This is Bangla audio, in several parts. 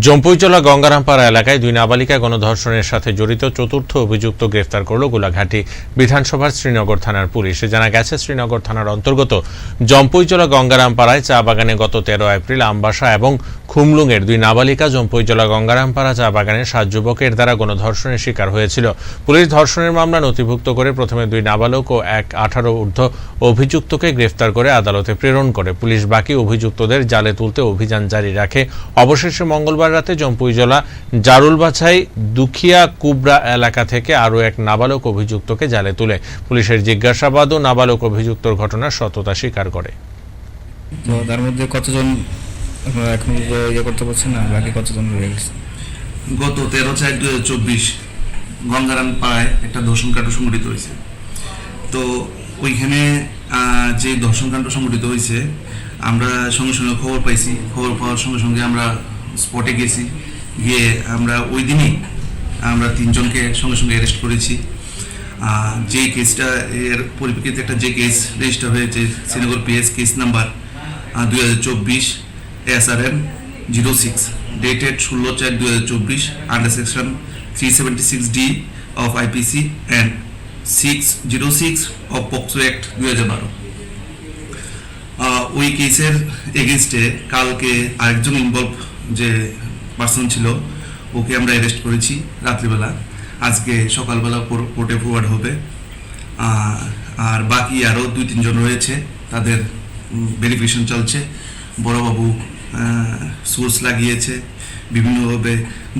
জম্পুইচলা গঙ্গারামপাড়া এলাকায় দুই নাবালিকা গণধর্ষণের সাথে জড়িত চতুর্থ অভিযুক্ত গ্রেফতার করল গোলাঘাটি বিধানসভার শ্রীনগর থানার পুলিশ। জানা গেছে, শ্রীনগর থানার অন্তর্গত জম্পুইচলা গঙ্গারামপাড়ায় চা বাগানে গত তেরো এপ্রিল আমবাসা এবং খুমলুঙের দুই নাবালিকা জম্পুইজলা গঙ্গারামপাড়া চা বাগানের সাত যুবকের দ্বারা গণধর্ষণের শিকার হয়েছিল। পুলিশ ধর্ষণের মামলা নথিভুক্ত করে প্রথমে দুই নাবালক ও এক আঠারো ঊর্ধ্ব অভিযুক্তকে গ্রেফতার করে আদালতে প্রেরণ করে। পুলিশ বাকি অভিযুক্তদের জালে তুলতে অভিযান জারি রাখে। অবশেষে মঙ্গলবার রাতে জম্পুইজলা জারুলবাছাই দুখিয়া কুবরা এলাকা থেকে আরও এক নাবালক অভিযুক্তকে জালে তুলে। পুলিশের জিজ্ঞাসাবাদ ও নাবালক অভিযুক্তর ঘটনার সততা স্বীকার করে। তো তার মধ্যে কতজন এখন ইয়ে করতে পারছেন না, বাকি কতজন রয়ে গেছে? গত তেরো চার দু চব্বিশ গঙ্গারাম পাড়ায় একটা ধর্ষণকাণ্ড সংঘটিত হয়েছে। তো ওইখানে যে ধর্ষণকাণ্ড সংঘটিত হয়েছে, আমরা সঙ্গে সঙ্গে খবর পাইছি। খবর পাওয়ার সঙ্গে সঙ্গে আমরা স্পটে গেছি। গিয়ে আমরা ওই দিনই আমরা তিনজনকে সঙ্গে সঙ্গে অ্যারেস্ট করেছি। যে কেসটা এর পরিপ্রেক্ষিতে একটা যে কেস রেজিস্টার হয়েছে, শ্রীনগর পিএস কেস নাম্বার দুই হাজার চব্বিশ। S R M zero six dated ষোলো চার দু হাজার চব্বিশ under section three seventy six D of IPC and six zero six of POCSO act দু হাজার বারো। ওই কেসের এগেনস্টে কালকে আরেকজন ইনভলভ যে পার্সন ছিল, ওকে আমরা অ্যারেস্ট করেছি রাত্রিবেলা। আজকে সকালবেলা কোর্টে ফরওয়ার্ড হবে। আর বাকি আরও দুই তিনজন রয়েছে, তাদের ভেরিফিকেশন চলছে। বড়বাবু সোর্স লাগিয়েছে বিভিন্নভাবে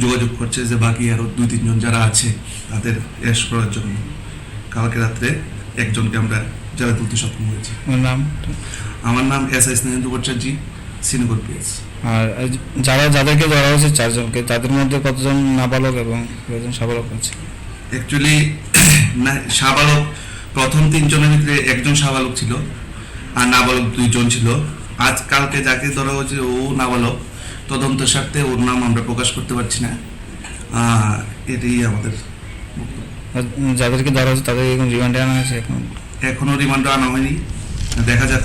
যোগাযোগ করছে যে বাকি আরও দুই তিনজন যারা আছে তাদের অ্যারেস্ট করার জন্য। কালকে রাত্রে একজনকে আমরা যারা তুলতে সক্ষম হয়েছি। আপনার নাম? আমার নাম S S Nehendu Bhattacharya Srinagar PS আর যারা যাদেরকে ধরা হয়েছে চারজনকে তাদের মধ্যে কতজন নাবালক এবং কতজন সাবালক আছে? অ্যাকচুয়ালি না সাবালক প্রথম তিনজনের ভিতরে একজন সাবালক ছিল আর নাবালক দুইজন ছিল। আজ কালকে যাকে ধরা হয়েছে ও নাবালক তদন্ত স্বার্থে ওর নাম আমরা প্রকাশ করতে পারছি না। এটাই আমাদের। যাদেরকে ধরা হয়েছে তাদের এখন রিমান্ডে আনা হয়েছে এখন? এখনও রিমান্ডে আনা হয়নি। দেখা যাক।